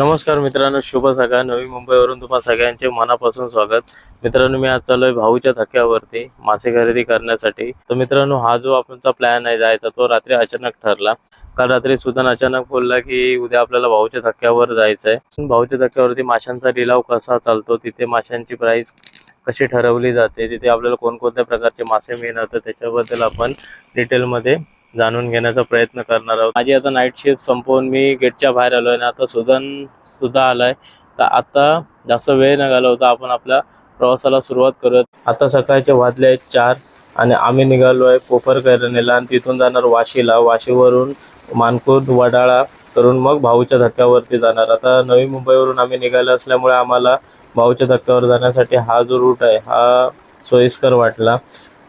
नमस्कार मित्रांनो शुभ सकाळ. नवी मुंबईवरून तुम्हा सगळ्यांचे मनापासून स्वागत. मित्रांनो मी आज चाललोय भाऊच्या धक्क्यावरती मासे खरेदी करण्यासाठी. तर मित्रांनो हा जो आपणचा प्लॅन आहे जायचा तो रात्री अचानक ठरला. काल रात्री सुद्धा अचानक बोलला की उद्या आपल्याला भाऊच्या धक्क्यावर जायचं आहे भाऊच्या धक्क्यावरती माशांचा लिलाव कसा चालतो तिथे माशांची प्राइस कशी ठरवली जाते तिथे आपल्याला कोणकोणत्या प्रकारचे मासे मिळणार त्याच्याबद्दल आपण डिटेलमध्ये जाणून घेण्याचा प्रयत्न करणार आहोत. माझी आता नाईट शिफ्ट संपवून मी गेटच्या बाहेर आलोय आणि आता सुदन सुद्धा आलाय. तर आता जास्त वेळ न घालवता आपण आपल्या प्रवासाला सुरुवात करूयात. आता सकाळचे वाजले आहेत चार आणि आम्ही निघालो आहे पोफरकरणीला आणि तिथून जाणार वाशीला. वाशीवरून मानकुर्द वडाळा करून मग भाऊच्या धक्क्यावरती जाणार. आता नवी मुंबईवरून आम्ही निघालो असल्यामुळे आम्हाला भाऊच्या धक्क्यावर जाण्यासाठी हा जो रूट आहे हा सोयीस्कर वाटला.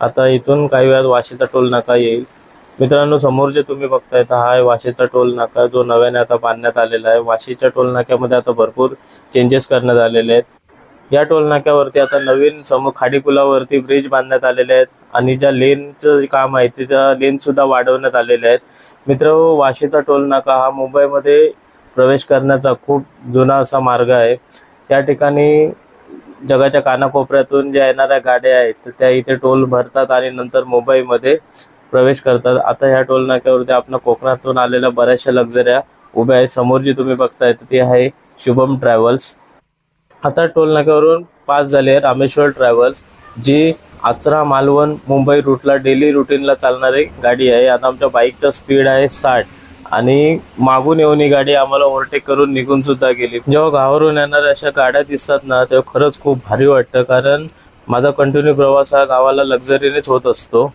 आता इथून काही वेळात वाशीचा टोल नाका येईल. मित्रांनो समोर जे तुम्ही बघताय हा आहे वाशीचा टोल नाका जो नव्याने आता बांधण्यात आलेला आहे. वाशीच्या टोल नाक्यामध्ये आता भरपूर चेंजेस करण्यात आलेले आहेत. या टोल नाक्यावरती आता नवीन समोर खाडीपुलावरती ब्रिज बांधण्यात आलेले आहेत आणि ज्या लेनचं जे काम आहे ते त्या लेन सुद्धा वाढवण्यात आलेले आहेत. मित्र वाशीचा टोल नाका हा मुंबईमध्ये प्रवेश करण्याचा खूप जुना असा मार्ग आहे. या ठिकाणी जगाच्या कानाकोपऱ्यातून ज्या येणाऱ्या गाड्या आहेत तर त्या इथे टोल भरतात आणि नंतर मुंबईमध्ये प्रवेश करतात. आता ह्या टोल नाक्यावरती आपण कोकणातून आलेल्या बऱ्याचशा लक्झऱ्या उभ्या आहेत. समोर जी तुम्ही बघताय तर ती आहे शुभम ट्रॅव्हल्स आता टोल नाक्यावरून पास झाली आहे रामेश्वर ट्रॅव्हल्स जी आचरा मालवण मुंबई रूटला डेली रुटीनला चालणारी गाडी आहे. आता आमच्या बाईकचा स्पीड आहे साठ. आणि मागून येऊन ही गाडी आम्हाला ओव्हरटेक करून निघून सुद्धा गेली. जेव्हा गावावरून येणाऱ्या अशा गाड्या दिसतात ना तेव्हा खरंच खूप भारी वाटतं. कारण माझा कंटिन्यू प्रवास हा गावाला लक्झरीनेच होत असतो.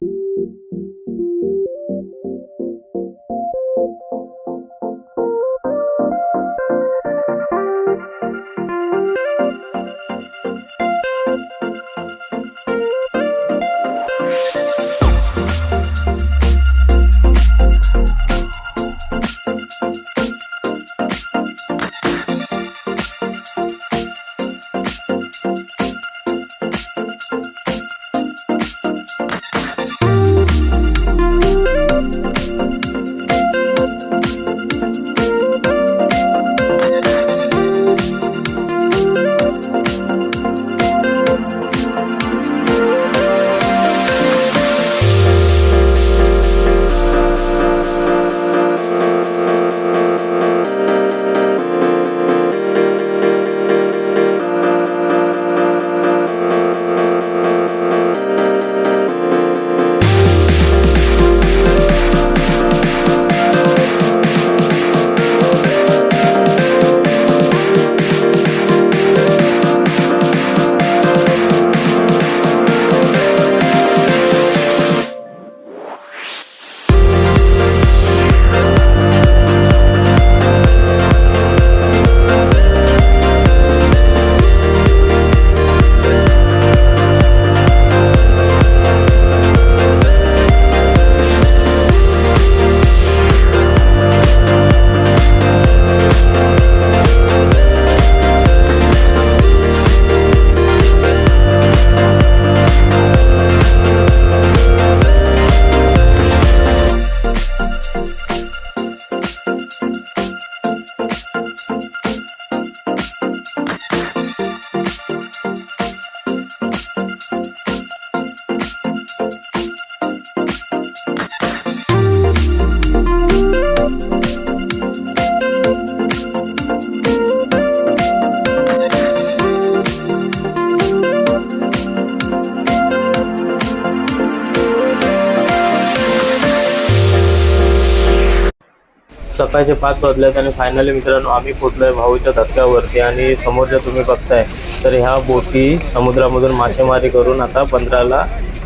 सकाळचे पाच वाजल्यात आणि फायनली मित्रांनो आम्ही पोचलोय भाऊच्या धक्क्यावरती आणि समोर जर तुम्ही बघताय तर ह्या बोटी समुद्रामधून मासेमारी करून आता बंदराला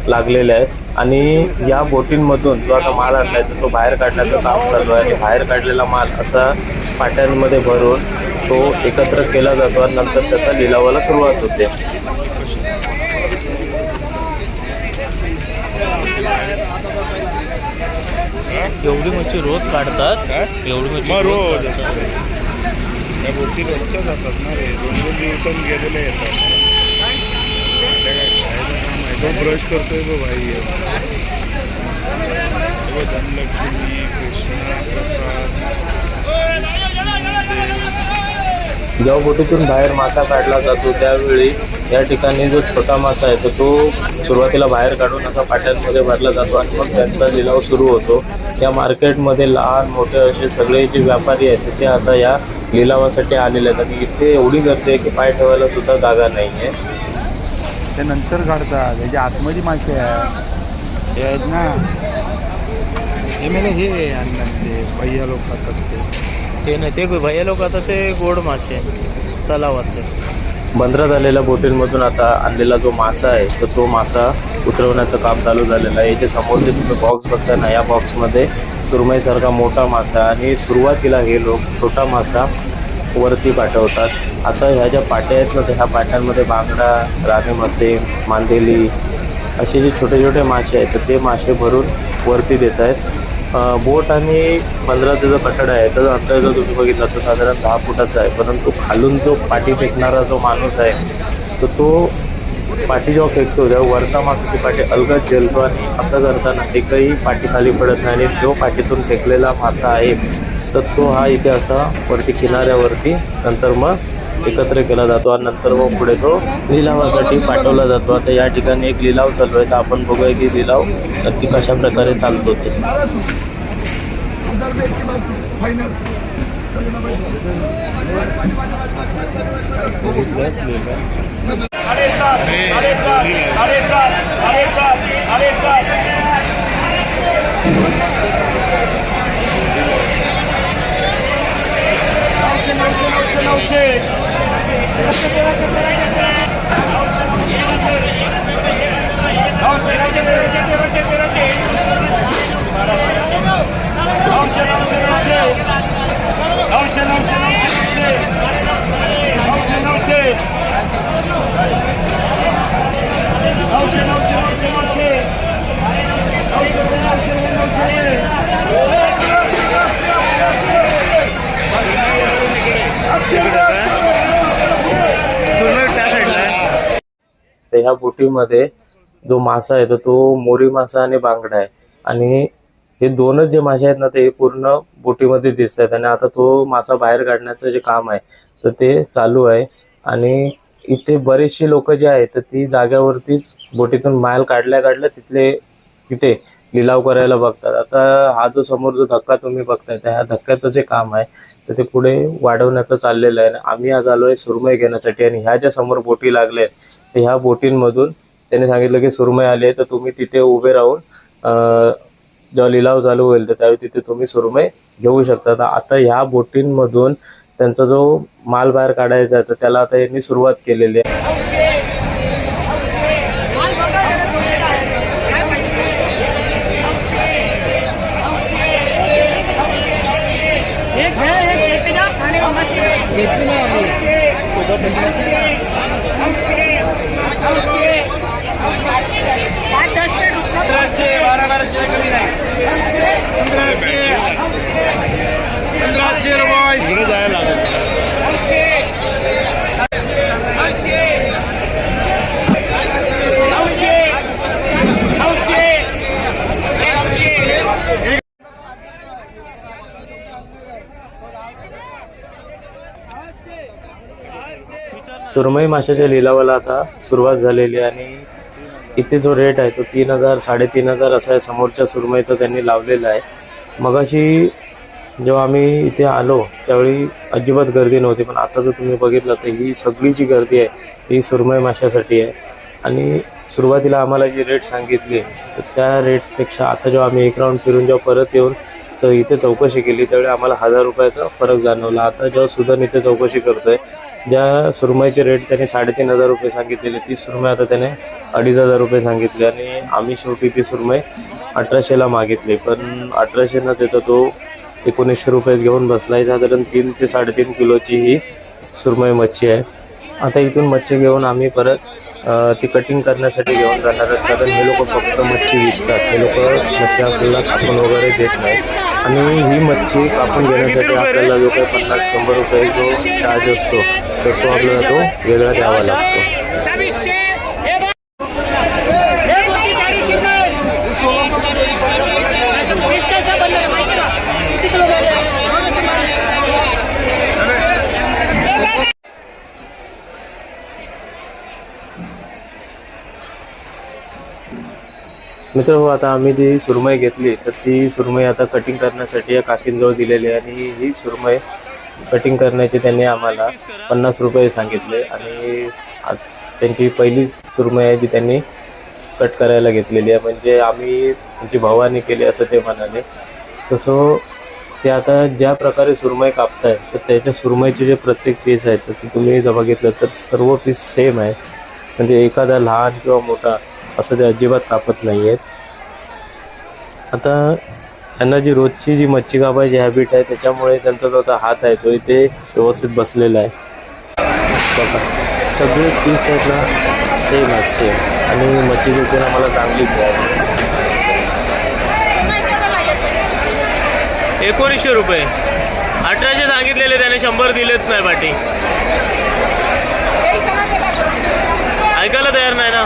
लागलेल्या आहेत. आणि या बोटींमधून जो आता माल आणलाय तो बाहेर काढण्याचं काम चालू आहे. आणि बाहेर काढलेला माल असा पाट्यांमध्ये भरून तो एकत्र केला जातो आणि नंतर त्याचा लिलावाला सुरुवात होते. एवढी मच्छी रोज काढतात. एवढी मच्छी रोज. त्या गोष्टी रोजच्या जातात ना रे. दोन दोन दिवसांनी गेलेले येतात. ब्रश करतोय तो भाई धनलक्ष्मी कृष्णा प्रसाद. जेव्हा बोटीतून बाहेर मासा काढला जातो त्यावेळी या ठिकाणी जो छोटा मासा आहे तर तो सुरुवातीला बाहेर काढून असा पाट्यांमध्ये भरला जातो आणि मग त्यांचा लिलाव सुरू होतो. या मार्केटमध्ये लहान मोठे असे सगळे जे व्यापारी आहेत ते आता या लिलावासाठी आलेले आहेत. आणि इथे एवढी गर्दी आहे की पाय ठेवायला सुद्धा जागा नाही आहे ते नंतर काढतात. त्याच्या आतमध्ये मासे आहे हे आहेत ना. हे म्हणजे हे आणणार ते पहिल्या लोक करतात ते. ते नाही ते भैया लोक आता ते गोड मासे तलावातले. बंदरात आलेल्या बोटींमधून आता आणलेला जो मासा आहे तर तो मासा उतरवण्याचं काम चालू झालेलं आहे. जे समोर जे तुम्ही बॉक्स बघताय ना या बॉक्समध्ये सुरमईसारखा मोठा मासा आणि सुरुवातीला हे लोक छोटा मासा वरती पाठवतात. आता ह्या ज्या पाट्या आहेत ना तर ह्या पाट्यांमध्ये बांगडा राणे मासे मांदेली असे जे छोटे छोटे मासे आहेत तर ते मासे भरून वरती देत आहेत. बोट आणि बंदराचा जो कठडा आहे याचा अंतर जर तुम्ही बघितला तर साधारण दहा फुटाचा आहे. परंतु खालून जो पाठी फेकणारा जो माणूस आहे तर तो पाठी जेव्हा फेकतो तेव्हा वरचा मासा ती पाठी अलगद जलतो आणि असं करताना एकही पाठी खाली पडत नाही. आणि जो पाठीतून फेकलेला मासा आहे तर तो हा इथे असा वरती किनाऱ्यावरती नंतर मग एकत्र केला जातो आणि नंतर मग पुढे तो लिलावासाठी पाठवला जातो. आता या ठिकाणी एक लिलाव चालू आहे तर आपण बघूया की लिलाव नक्की कशा प्रकारे चालतो ते. Launch it, launch it, launch it. Launch it, launch it, launch it, launch it. या बोटीमध्ये जो मासा आहे तर तो मोरी मासा आणि बांगडा आहे. आणि हे दोनच जे मासे आहेत ना ते पूर्ण बोटीमध्ये दिसत आहेत. आणि आता तो मासा बाहेर काढण्याचं जे काम आहे तर ते चालू आहे. आणि इथे बरेचसे लोक जे आहेत तर ती जाग्यावरतीच बोटीतून माल काढल्या काढल्या तिथले तिथे लिलाव करायला बघतात. आता हा जो समोर जो धक्का तुम्ही बघताय तर ह्या धक्क्याचं जे काम आहे तर ते पुढे वाढवण्याचं चाललेलं आहे. आणि आम्ही आज आलो आहे सुरमई घेण्यासाठी आणि ह्या ज्या समोर बोटी लागल्या आहेत तर ह्या बोटींमधून त्यांनी सांगितलं की सुरमई आली आहे तर तुम्ही तिथे उभे राहून जेव्हा लिलाव चालू होईल तर त्यावेळी तिथे तुम्ही सुरमई घेऊ शकता. आता ह्या बोटींमधून त्यांचा जो माल बाहेर काढायचा आहे तर त्याला आता यांनी सुरुवात केलेली आहे. घेतली ना पाच दस मिनिट रुकना. पंधराशे बारा बाराशे कमी नाही सुरमई माशाच्या लिलावाला आता सुरुवात झालेली आहे आणि इथे जो रेट आहे तो तीन हजार साडेतीन हजार असा आहे. समोरच्या सुरमईचा त्यांनी लावलेला आहे. मगाशी जेव्हा आम्ही इथे आलो त्यावेळी अजिबात गर्दी नव्हती पण आता जर तुम्ही बघितलं तर ही सगळी जी गर्दी आहे. ही सुरमई माशासाठी आहे. आणि सुरुवातीला आम्हाला जी रेट सांगितली तर त्या रेटपेक्षा आता जेव्हा आम्ही एक राऊंड फिरून जेव्हा परत येऊन च इथे चौकशी केली त्यावेळी आम्हाला हजार रुपयाचा फरक जाणवला. आता जेव्हा सुधन इथे चौकशी करतोय ज्या सुरमईचे रेट त्याने साडेतीन हजार रुपये सांगितलेले ती सुरमई आता त्याने अडीच हजार रुपये सांगितले आणि आम्ही शेवटी ती सुरमई अठराशेला मागितली. पण अठराशे न देता तो एकोणीसशे रुपयेच घेऊन बसला. साधारण तीन ते साडेतीन किलोची ही सुरमई मच्छी आहे. आता इथून मच्छी घेऊन आम्ही परत ती कटिंग करण्यासाठी घेऊन जाणार आहेत. कारण हे लोक फक्त मच्छी विकतात. हे लोक मच्छी आपल्याला कापून वगैरे देत नाहीत. आणि ही मच्छी कापून घेण्यासाठी आपल्याला जो काही पन्नास शंभर रुपये जो चार्ज असतो तर तो आपल्याला तो वेगळा द्यावा लागतो सव्वीसशे हे बघ. हे कोणती चाळीसशे रुपये? असं वीस कैसा बनणार आहे माहिती आहे का? किती किलो झाले? मित्र हो आता आम्ही जी सुरमई घेतली तर ती सुरमई आता कटिंग करण्यासाठी या काकींजवळ दिलेली आहे. आणि ही सुरमई कटिंग करण्याचे त्यांनी आम्हाला पन्नास रुपये सांगितले. आणि आज त्यांची पहिलीच सुरमई आहे जी त्यांनी कट करायला घेतलेली आहे. म्हणजे आम्ही त्यांची भावानी केली असं ते म्हणाले तसं ते आता ज्या प्रकारे सुरमई कापत आहे तर त्याच्या सुरमईचे जे प्रत्येक पीस आहेत तर ते तुम्ही जर बघितलं तर सर्व पीस सेम आहे. म्हणजे एखादा लहान किंवा मोठा असं ते अजिबात कापत नाही आहेत आता यांना जी रोजची जी मच्छी कापायची हॅबिट आहे त्याच्यामुळे त्यांचा जो आता हात आहे तो इथे व्यवस्थित बसलेला आहे. बघा सगळे पीस आहेत ना सेम आहेत सेम आणि मच्छी देखील आम्हाला चांगली मिळाली. एकोणीसशे रुपये. अठराशे सांगितलेले त्याने शंभर दिलेच नाही पाठी ऐकायला तयार नाही ना.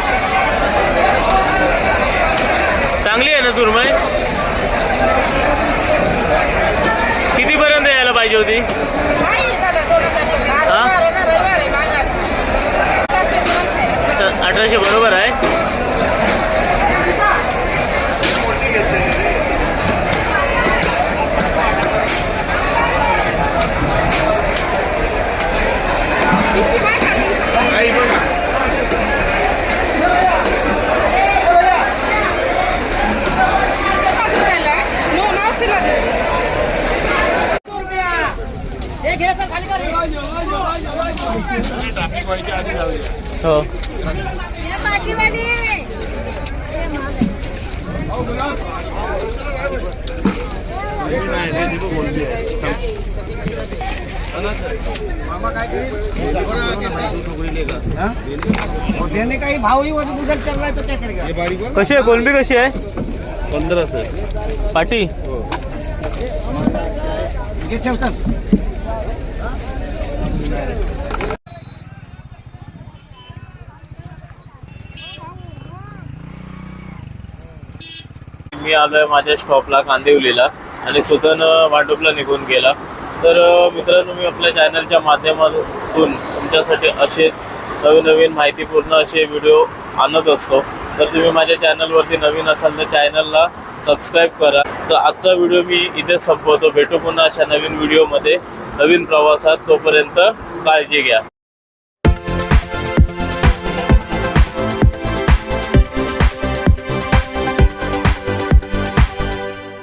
चांगली आहे ना सुरमय कितीपर्यंत यायला पाहिजे होती? तर अठराशे बरोबर आहे हे घ्यायचं खाली कर हो. हे? त्याने काही भावही उदर चाललाय तर त्याकडे. कशी आहे? कोलंबी कशी आहे? पंधरा सर. पाटी? हे ठेवतात आलोय माझ्या स्टॉपला कांदिवलीला आणि सुधन वाटोपला निघून गेला. तर मित्रांनो मी आपल्या चॅनलच्या माध्यमातून तुमच्यासाठी असेच नवीन नवीन माहितीपूर्ण असे व्हिडिओ आणत असतो. तर तुम्ही माझ्या चॅनलवरती नवीन असाल तर चॅनलला सबस्क्राईब करा. तर आजचा व्हिडिओ मी इथे संपवतो. भेटू पुन्हा अशा नवीन व्हिडिओमध्ये नवीन प्रवासात. तोपर्यंत काळजी घ्या.